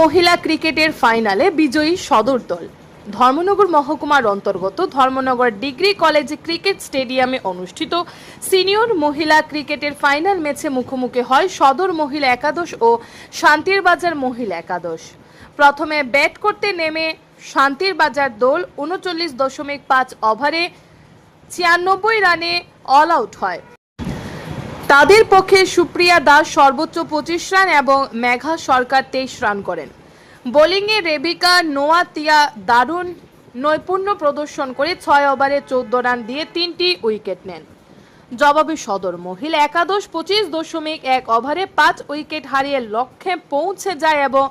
মহিলা ক্রিকেটের ফাইনালে বিজয়ী সদর দল। ধর্মনগর মহকুমার অন্তর্গত ধর্মনগর ডিগ্রি কলেজ ক্রিকেট স্টেডিয়ামে অনুষ্ঠিত সিনিয়র মহিলা ক্রিকেটের ফাইনাল ম্যাচে মুখোমুখি হয় সদর মহিলা একাদশ ও শান্তির বাজার মহিলা একাদশ। প্রথমে ব্যাট করতে নেমে শান্তির বাজার দল উনচল্লিশ দশমিক পাঁচ ওভারে ছিয়ানব্বই রানে অল আউট হয়। তাদের পক্ষে সুপ্রিয়া দাস সর্বোচ্চ পঁচিশ রান এবং মেঘা সরকার তেইশ রান করেন। বোলিংয়ে রেবিকা নোয়াতিয়া দারুণ নৈপুণ্য প্রদর্শন করে ছয় ওভারে চোদ্দ রান দিয়ে তিনটি উইকেট নেন। জবাবে সদর মহিলা একাদশ পঁচিশ দশমিক এক ওভারে পাঁচ উইকেট হারিয়ে লক্ষ্যে পৌঁছে যায় এবং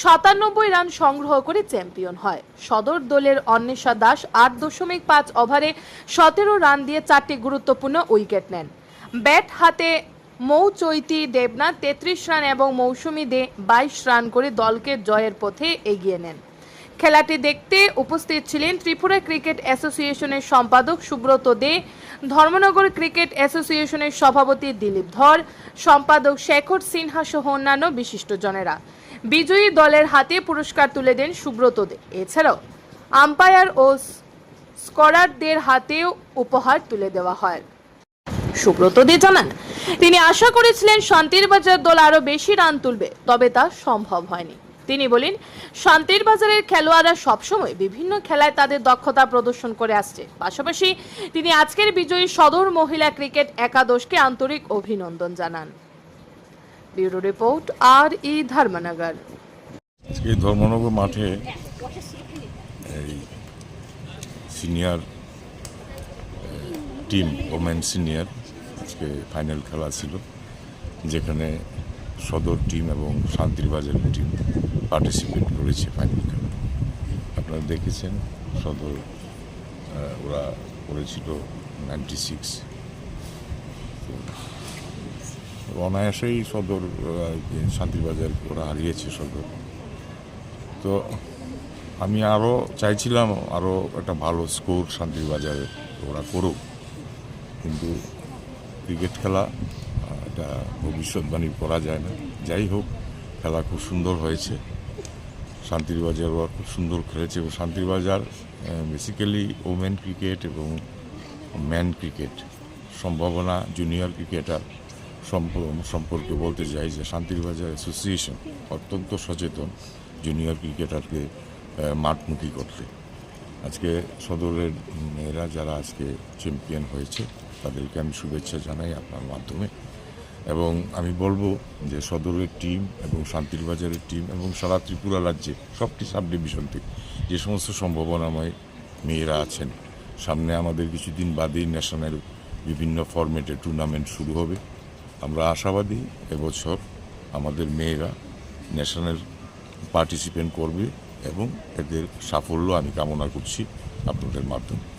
সাতানব্বই রান সংগ্রহ করে চ্যাম্পিয়ন হয়। সদর দলের অন্বেষা দাস আট দশমিক পাঁচ ওভারে সতেরো রান দিয়ে চারটি গুরুত্বপূর্ণ উইকেট নেন। ব্যাট হাতে মৌ চৈতি দেবনাথ তেত্রিশ রান এবং মৌসুমী দে বাইশ রান করে দলকে জয়ের পথে এগিয়ে নেন। খেলাটি দেখতে উপস্থিত ছিলেন ত্রিপুরা ক্রিকেট অ্যাসোসিয়েশনের সম্পাদক সুব্রত দে, ধর্মনগর ক্রিকেট অ্যাসোসিয়েশনের সভাপতি দিলীপ ধর, সম্পাদক শেখর সিনহা সহ অন্যান্য বিশিষ্টজনেরা বিজয়ী দলের হাতে পুরস্কার তুলে দেন সুব্রত দে। এছাড়াও আম্পায়ার ও স্করারদের হাতেও উপহার তুলে দেওয়া হয়। সুব্রত দে জানান, তিনি আশা করেছিলেন শান্তির বাজার দল আরও বেশি রান তুলবে, তবে তা সম্ভব হয়নি। তিনি বলেন, শান্তির বাজারের খেলোয়াড়রা সবসময় বিভিন্ন খেলায় তাদের দক্ষতা প্রদর্শন করে আসছে। পাশাপাশি তিনি আজকের বিজয়ী সদর মহিলা ক্রিকেট একাদশকে আন্তরিক অভিনন্দন জানান। ব্যুরো রিপোর্ট, আর ই ধর্মনগর। আজকে ধর্মনগর মাঠে এই সিনিয়র টিম ওমেন সিনিয়র আজকে ফাইনাল খেলা ছিল, যেখানে সদর টিম এবং শান্তিরবাজার টিম পার্টিসিপেট করেছে ফাইনাল খেলা আপনারা দেখেছেন সদর ওরা করেছিল নাইনটি সিক্স অনায়াসেই সদর শান্তিবাজার ওরা হারিয়েছে সদর। তো আমি আরও চাইছিলাম আরও একটা ভালো স্কোর শান্তির বাজারে ওরা করুক, কিন্তু ক্রিকেট খেলা এটা ভবিষ্যৎবাণী করা যায় না। যাই হোক, খেলা খুব সুন্দর হয়েছে। শান্তির বাজার খুব সুন্দর খেলেছে। এবং শান্তির বাজার বেসিক্যালি ওমেন ক্রিকেট এবং ম্যান ক্রিকেট সম্ভাবনা জুনিয়র ক্রিকেটার সম্প- সম্পর্কে বলতে চাই যে শান্তিরবাজার অ্যাসোসিয়েশন অত্যন্ত সচেতন জুনিয়র ক্রিকেটারকে মাঠমুখী করতে। আজকে সদরের মেয়েরা যারা আজকে চ্যাম্পিয়ন হয়েছে তাদেরকে আমি শুভেচ্ছা জানাই আপনার মাধ্যমে। এবং আমি বলব যে সদরের টিম এবং শান্তির বাজারের টিম এবং সারা ত্রিপুরা রাজ্যে সবটি সাব ডিভিশন থেকে যে সমস্ত সম্ভাবনাময় মেয়েরা আছেন, সামনে আমাদের কিছুদিন বাদেই ন্যাশনাল বিভিন্ন ফরম্যাটে টুর্নামেন্ট শুরু হবে। আমরা আশাবাদী এবছর আমাদের মেয়েরা ন্যাশনাল পার্টিসিপেন্ট করবে এবং এদের সাফল্য আমি কামনা করছি আপনাদের মাধ্যমে।